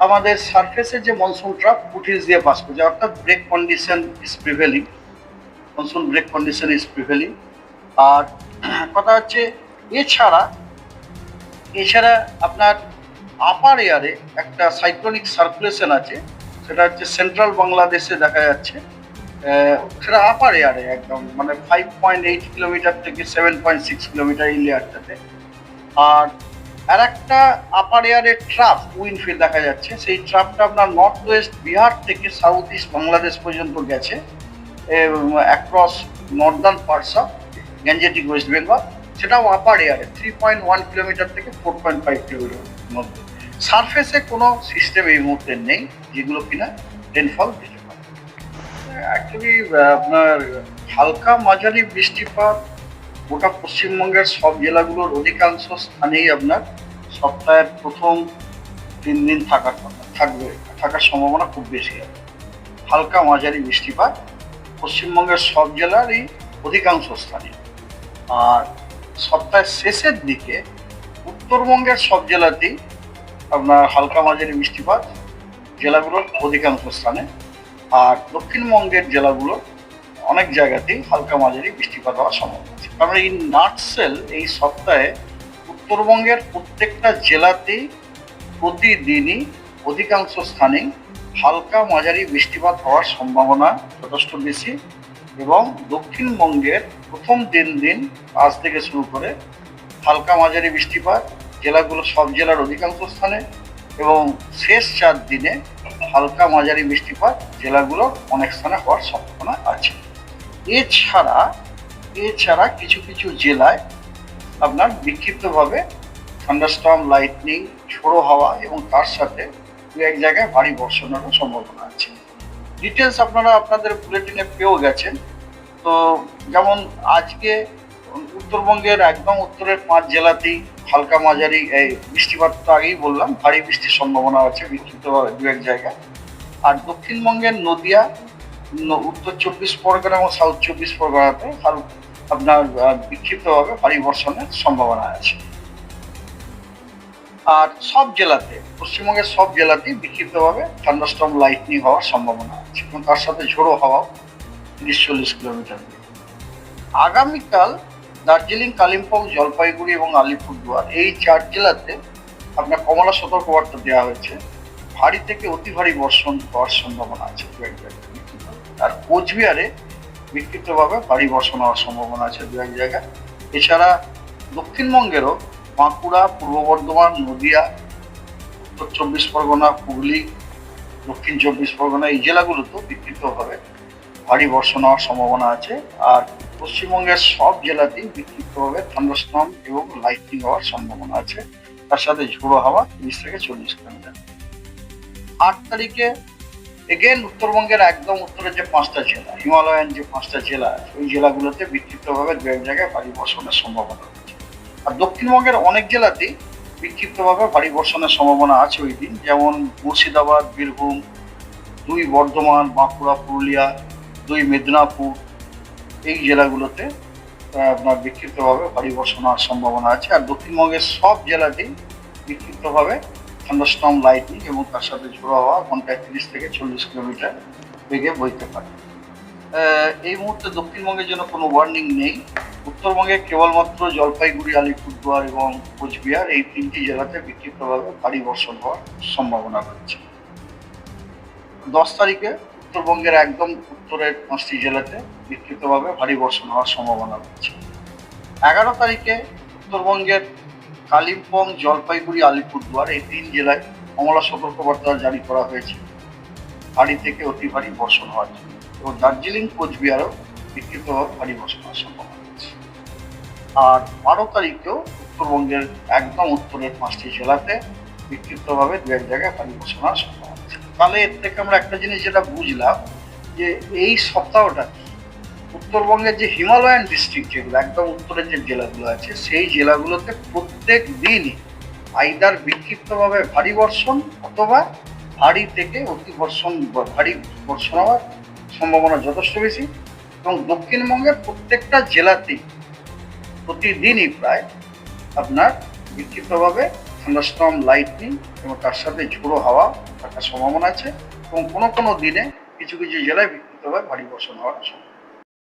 আমাদের সারফেসে যে মনসুন ট্রাপ ফুটিজ দিয়ে পাস করছে অর্থাৎ break condition is prevailing monsoon break condition is prevailing আর কথা হচ্ছে, এছাড়া এছাড়া আপনার আপার এয়ারে একটা সাইক্লোনিক সার্কুলেশন আছে, সেটা হচ্ছে সেন্ট্রাল বাংলাদেশে দেখা যাচ্ছে। সেটা আপার এয়ারে একদম মানে ফাইভ পয়েন্ট এইট কিলোমিটার থেকে সেভেন পয়েন্ট সিক্স কিলোমিটার এই লেয়ারটাতে আর আর একটা আপার এয়ারের ট্রাপ উইনফিল্ড দেখা যাচ্ছে। সেই ট্রাপটা আপনার নর্থ ওয়েস্ট বিহার থেকে সাউথ ইস্ট বাংলাদেশ পর্যন্ত গেছে। Across northern parts of Gangetic west Bengal সেটাও আপার এয়ারে থ্রি পয়েন্ট ওয়ান কিলোমিটার থেকে ফোর পয়েন্ট ফাইভ কিলোমিটার মধ্যে। সারফেসে কোনো সিস্টেম এই মুহূর্তে নেই, যেগুলো কিনা রেনফল দিতে পারে। অ্যাকচুয়ালি আপনার হালকা মাঝারি বৃষ্টিপাত গোটা পশ্চিমবঙ্গের সব জেলাগুলোর অধিকাংশ স্থানেই আপনার সপ্তাহের প্রথম তিন দিন থাকার কথা, থাকবে, থাকার সম্ভাবনা খুব বেশি আছে। হালকা মাঝারি বৃষ্টিপাত পশ্চিমবঙ্গের সব জেলারই অধিকাংশ স্থানে। আর সপ্তাহের শেষের দিকে উত্তরবঙ্গের সব জেলাতেই আপনার হালকা মাঝারি বৃষ্টিপাত জেলাগুলোর অধিকাংশ স্থানে। আর দক্ষিণবঙ্গের জেলাগুলোর অনেক জায়গাতেই হালকা মাঝারি বৃষ্টিপাত হওয়ার সম্ভাবনা আছে। কারণ এই নাটসেল এই সপ্তাহে উত্তরবঙ্গের প্রত্যেকটা জেলাতেই প্রতিদিনই অধিকাংশ স্থানেই হালকা মাঝারি বৃষ্টিপাত হওয়ার সম্ভাবনা যথেষ্ট বেশি এবং দক্ষিণবঙ্গের প্রথম দিন দিন আজ থেকে শুরু করে হালকা মাঝারি বৃষ্টিপাত জেলাগুলো সব জেলার অধিকাংশ স্থানে এবং শেষ চার দিনে হালকা মাঝারি বৃষ্টিপাত জেলাগুলোর অনেক স্থানে হওয়ার সম্ভাবনা আছে। এছাড়া এছাড়া কিছু কিছু জেলায় আপনার বিক্ষিপ্তভাবে থান্ডারস্টর্ম লাইটনিং ঝোড়ো হাওয়া এবং তার সাথে দু এক জায়গায় ভারী বর্ষণেরও সম্ভাবনা আছে। ডিটেলস আপনারা আপনাদের বুলেটিনে পেয়েও গেছেন। তো যেমন আজকে উত্তরবঙ্গের একদম উত্তরের পাঁচ জেলাতেই হালকা মাঝারি, এই বৃষ্টিপাত তো আগেই বললাম, ভারী বৃষ্টির সম্ভাবনা আছে বিক্ষিপ্তভাবে দু এক জায়গায়। আর দক্ষিণবঙ্গের নদিয়া উত্তর চব্বিশ পরগনা এবং সাউথ চব্বিশ পরগনাতে আপনার বিক্ষিপ্তভাবে ভারী বর্ষণের সম্ভাবনা আছে। আর সব জেলাতে, পশ্চিমবঙ্গের সব জেলাতেই বিক্ষিপ্তভাবে থান্ডারস্টর্ম লাইটনিং হওয়ার সম্ভাবনা আছে এবং তার সাথে ঝোড়ো হাওয়াও তিরিশ চল্লিশ কিলোমিটার। আগামীকাল দার্জিলিং, কালিম্পং, জলপাইগুড়ি এবং আলিপুরদুয়ার এই চার জেলাতে আপনার কমলা সতর্কবার্তা দেওয়া হয়েছে। ভারী থেকে অতি ভারী বর্ষণ হওয়ার সম্ভাবনা আছে। আর কোচবিহারে বিক্ষিপ্তভাবে ভারী বর্ষণ হওয়ার সম্ভাবনা আছে দু এক জায়গায়। এছাড়া দক্ষিণবঙ্গেরও বাঁকুড়া, পূর্ব বর্ধমান, নদিয়া, উত্তর চব্বিশ পরগনা, হুগলি, দক্ষিণ চব্বিশ পরগনা এই জেলাগুলোতেও বিক্ষিপ্তভাবে ভারী বর্ষণ হওয়ার সম্ভাবনা আছে। আর পশ্চিমবঙ্গের সব জেলাতেই বিক্ষিপ্তভাবে থান্ডারস্টর্ম এবং লাইটিং হওয়ার সম্ভাবনা আছে। তার সাথে ঝোড়ো হাওয়া তিরিশ থেকে চল্লিশ কিলোমিটার। আট তারিখে এগেন উত্তরবঙ্গের একদম উত্তরের যে পাঁচটা জেলা, হিমালয়ান যে পাঁচটা জেলা আছে, ওই জেলাগুলোতে বিক্ষিপ্তভাবে দু এক জায়গায় ভারী বর্ষণের সম্ভাবনা রয়েছে আর দক্ষিণবঙ্গের অনেক জেলাতেই বিক্ষিপ্তভাবে ভারী বর্ষণের সম্ভাবনা আছে ওই দিন। যেমন মুর্শিদাবাদ, বীরভূম, দুই বর্ধমান, বাঁকুড়া, পুরুলিয়া, দুই মেদিনীপুর, এই জেলাগুলোতে আপনার বিক্ষিপ্তভাবে ভারী বর্ষণ হওয়ার সম্ভাবনা আছে। আর দক্ষিণবঙ্গের সব জেলাতেই বিক্ষিপ্তভাবে থান্ডারস্টর্ম লাইটিং এবং তার সাথে ঝোড়ো হওয়া ঘন্টায় তিরিশ থেকে চল্লিশ কিলোমিটার বেগে বইতে পারে। এই মুহূর্তে দক্ষিণবঙ্গের জন্য কোনো ওয়ার্নিং নেই। উত্তরবঙ্গে কেবলমাত্র জলপাইগুড়ি, আলিপুরদুয়ার এবং কোচবিহার এই তিনটি জেলাতে বিক্ষিপ্তভাবে ভারী বর্ষণ হওয়ার সম্ভাবনা রয়েছে। দশ তারিখে উত্তরবঙ্গের একদম উত্তরের পাঁচটি জেলাতে বিক্ষিপ্তভাবে ভারী বর্ষণ হওয়ার সম্ভাবনা রয়েছে। এগারো তারিখে উত্তরবঙ্গের কালিম্পং জলপাইগুড়ি আলিপুরদুয়ার এই তিন জেলায় কমলা সতর্কবার্তা জারি করা হয়েছে। ভারী থেকে অতি ভারী বর্ষণ হওয়ার জন্য। এবং দার্জিলিং, কোচবিহারও বিক্ষিপ্তভাবে ভারী বর্ষণ হওয়ার সম্ভাবনা রয়েছে। আর বারো তারিখেও উত্তরবঙ্গের একদম উত্তরের পাঁচটি জেলাতে বিক্ষিপ্তভাবে দু এক জায়গায় ভারী বর্ষণ হওয়ার সম্ভাবনা আছে তাহলে এর থেকে আমরা একটা জিনিস যেটা বুঝলাম যে এই সপ্তাহটা উত্তরবঙ্গের যে হিমালয়ান ডিস্ট্রিক্ট যেগুলো, একদম উত্তরের যে জেলাগুলো আছে, সেই জেলাগুলোতে প্রত্যেক দিনই আইদার বিক্ষিপ্তভাবে ভারী বর্ষণ অথবা ভারী থেকে অতি বর্ষণ, ভারী বর্ষণ হওয়ার সম্ভাবনা যথেষ্ট বেশি এবং দক্ষিণবঙ্গের প্রত্যেকটা জেলাতেই প্রতিদিনই প্রায় আপনার বিক্ষিপ্তভাবে থান্ডারস্টর্ম লাইটনিং এবং তার সাথে ঝোড়ো হাওয়া থাকার সম্ভাবনা আছে এবং কোনো কোনো দিনে কিছু কিছু জেলায় বিক্ষিপ্তভাবে ভারী বর্ষণ হওয়ার সম্ভাবনা